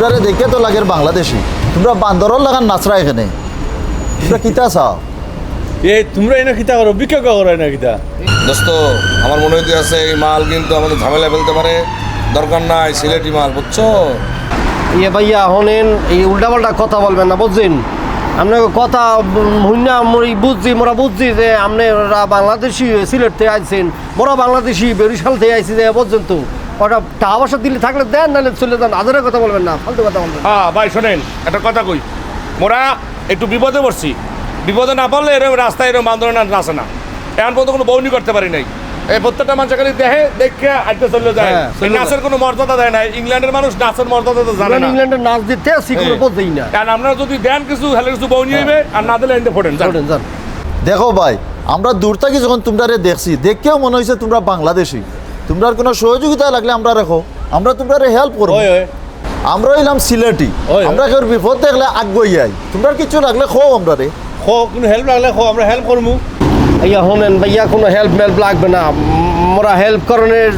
তোমরা দেখে তো লাগের বাংলাদেশি। তোমরা বান্দরর লাগান নাচরা এখানে। তোমরা কিতা চাও? এই তোমরা এনে কিতা করো? বিক্রি করো এনে কিতা? দোস্ত আমার মনে হইতে আছে এই মাল কিন্তু আমাদের ঝামেলা ফেলতে পারে। দরকার নাই সিলেটি মাল বুঝছ? ইয়ে ভাইয়া হনেন এই উল্টাপাল্টা কথা বলবেন না বুঝছেন? আপনার কথা হুন্না মরি বুঝছি মোরা বুঝছি যে আপনারা বাংলাদেশি সিলেট থেকে আইছেন মোরা বাংলাদেশি বরিশাল থেকে আইছি যে বুঝছেন তো? ওটা পয়সা দিলে থাকলে দেন নাহলে চলে যান। আধারের কথা বলবেন না ফালতু কথা বলবেন। হ্যাঁ ভাই শোনেন একটা কথা কই। মোরা একটু বিপদে পড়ছি। বিপদে না পড়লে এরকম রাস্তায় এরকম আন্দোলন আর নাচে না। এখন পর্যন্ত কোনো বউনি করতে পারি নাই। এই প্রত্যেকটা মানুষ খালি দেখে দেখে আজকে চলে যায়। হ্যাঁ, যায়। নাচের কোনো মর্যাদা দেয় না। ইংল্যান্ডের মানুষ নাচের মর্যাদা তো জানে না। ইংল্যান্ডের নাচ দিতে আসি কোনো হ্যাঁ। বোঝেই না। কারণ আপনারা যদি দেন কিছু হলে কিছু বউনি হইবে আর না দিলে এন্ডে ফোটেন যান। দেখো ভাই আমরা দূর থেকে যখন তোমরা দেখছি দেখেও মনে হয়েছে তোমরা বাংলাদেশি। তোমরা কোনো সহযোগিতা লাগলে আমরা রাখো। আমরা তোমরা হেল্প করব। আমরা হইলাম সিলেটি। আমরা কেউ বিপদ দেখলে আগ্রহী আই। তোমরা কিছু লাগলে খো আমরা রে খো কোনো হেল্প লাগলে খো আমরা হেল্প করব ইয়া হনেন ভাইয়া কোনো হেল্প মেল্প লাগবে না। উম, মোরা হেল্প করণের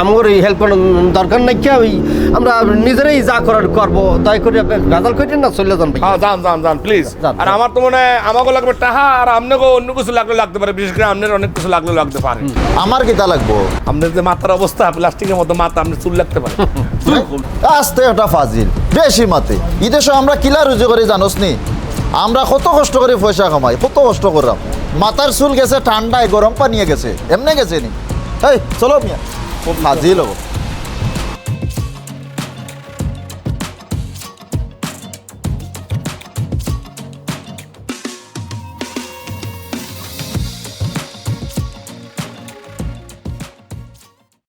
আমার হেল্প করার দরকার নাই কে? ওই আমরা নিজেরাই যা করার করব দয়া করে গাদাল করে না চলে যান ভাই। হ্যাঁ যান যান যান প্লিজ আর আমার তো মনে হয় আমাকে লাগবে টাহা আর আপনাকেও অন্য কিছু লাগলে লাগতে পারে বিশেষ করে আপনার অনেক কিছু লাগলে লাগতে পারে। আমার কি তা লাগবো? আপনার যে মাথার অবস্থা প্লাস্টিকের মতো মাথা আপনি চুল লাগতে পারে। আস্তে ওটা ফাজিল। বেশি মাতে। ঈদের সময় আমরা কিলা রুজু করে জানোস নি? আমরা কত কষ্ট করে পয়সা কামাই কত কষ্ট করলাম মাথার চুল গেছে, ঠান্ডায় গরম পানিয়ে গেছে। এমনি গেছে নি। এই, চলো মিয়া। ফাজিল হব।